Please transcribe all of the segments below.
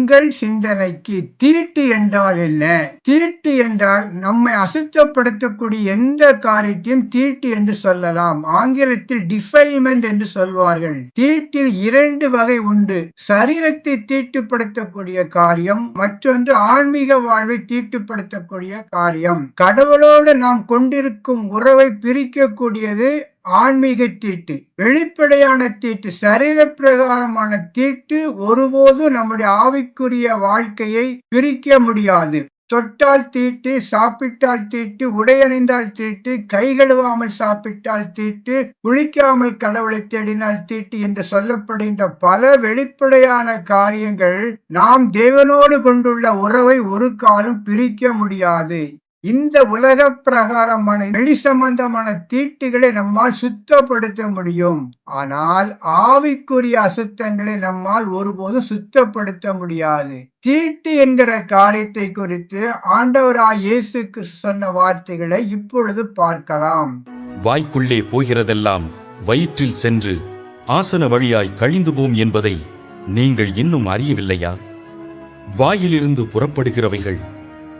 உங்கள் சிந்தனைக்கு தீட்டு என்றால் என்ன? தீட்டு என்றால் நம்மை அசுத்தப்படுத்தக்கூடிய எந்த காரியத்தையும் தீட்டு என்று சொல்லலாம். ஆங்கிலத்தில் டிஃபைல்மெண்ட் என்று சொல்வார்கள். தீட்டில் இரண்டு வகை உண்டு. சரீரத்தை தீட்டுப்படுத்தக்கூடிய காரியம் மற்றொன்று ஆன்மீக வாழ்வை தீட்டுப்படுத்தக்கூடிய காரியம். கடவுளோடு நாம் கொண்டிருக்கும் உறவை பிரிக்கக்கூடியது ஆன்மீக தீட்டு வெளிப்படையான தீட்டு சரீர பிரகாரமான தீட்டு ஒருபோதும் நம்முடைய ஆவிக்குரிய வாழ்க்கையை பிரிக்க முடியாது. தொட்டால் தீட்டு சாப்பிட்டால் தீட்டு உடையணிந்தால் தீட்டு கை கழுவாமல் சாப்பிட்டால் தீட்டு குளிக்காமல் கடவுளை தேடினால் தீட்டு என்று சொல்லப்படுகின்ற பல வெளிப்படையான காரியங்கள் நாம் தேவனோடு கொண்டுள்ள உறவை ஒரு காலம் பிரிக்க முடியாது. இந்த உலக பிரகாரமான வெளி சம்பந்தமான தீட்டுகளை நம்மால் சுத்தப்படுத்த முடியும். ஆனால் ஆவிக்குரிய அசுத்தங்களை நம்மால் ஒருபோதும் சுத்தப்படுத்த முடியாது. தீட்டு என்கிற காரியத்தை குறித்து ஆண்டவராய் இயேசுக்கு சொன்ன வார்த்தைகளை இப்பொழுது பார்க்கலாம். வாய்க்குள்ளே போகிறதெல்லாம் வயிற்றில் சென்று ஆசன வழியாய் கழிந்து போம் என்பதை நீங்கள் இன்னும் அறியவில்லையா? வாயிலிருந்து புறப்படுகிறவைகள்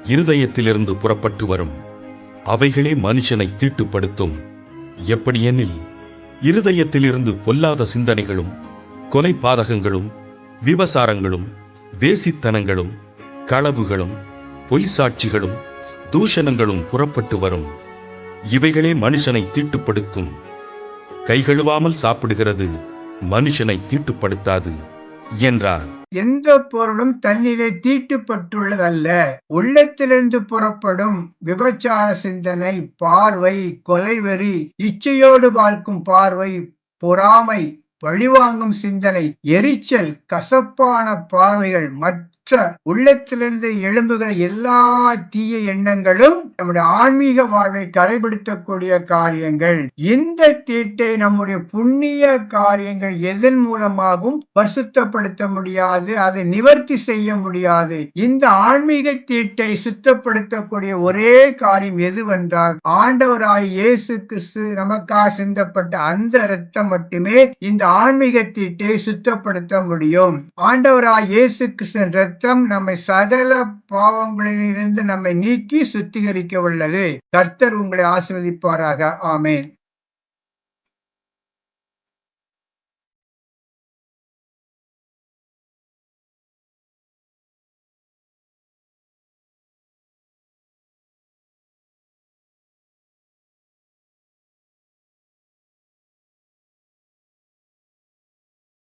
இருதயத்திலிருந்து புறப்பட்டு வரும். அவைகளே மனுஷனை தீட்டுப்படுத்தும். எப்படியெனில் இருதயத்திலிருந்து பொல்லாத சிந்தனைகளும் கொலை பாதகங்களும் விபசாரங்களும் வேசித்தனங்களும் களவுகளும் பொய்சாட்சிகளும் தூஷணங்களும் புறப்பட்டு வரும். இவைகளே மனுஷனை தீட்டுப்படுத்தும். கைகழுவாமல் சாப்பிடுகிறது மனுஷனை தீட்டுப்படுத்தாது என்றார். எந்த பொருளும் தன்னிலே தீட்டுப்பட்டுள்ளதல்ல. உள்ளத்திலிருந்து புறப்படும் விபச்சார சிந்தனை பார்வை கொலைவெறி இச்சையோடு பார்க்கும் பார்வை பொறாமை பழிவாங்கும் சிந்தனை எரிச்சல் கசப்பான பார்வைகள் மற்ற உள்ளத்திலிருந்து எழும்புகிற எல்லா தீய எண்ணங்களும் நம்முடைய ஆன்மீக வாழ்வை கரைபிடித்தக்கூடிய காரியங்கள். இந்த தீட்டை நம்முடைய புண்ணிய காரியங்கள் எதன் மூலமாகவும் பரிசுத்தப்படுத்த முடியாது அதை நிவர்த்தி செய்ய முடியாது. இந்த ஆன்மீக தீட்டை சுத்தப்படுத்தக்கூடிய ஒரே காரியம் எதுவென்றால் ஆண்டவராய் இயேசு கிறிஸ்து நமக்காக சிந்தப்பட்ட அந்த இரத்தம் மட்டுமே இந்த ஆன்மீக தீட்டை சுத்தப்படுத்த முடியும். ஆண்டவராய் இயேசு கிறிஸ்து இரத்தம் நம்மை சகல பாவங்களிலிருந்து நம்மை நீக்கி சுத்திகரிக்க உள்ளது கர்த்தர் உங்களை ஆசிர்வதிப்பாராக. ஆமேன்.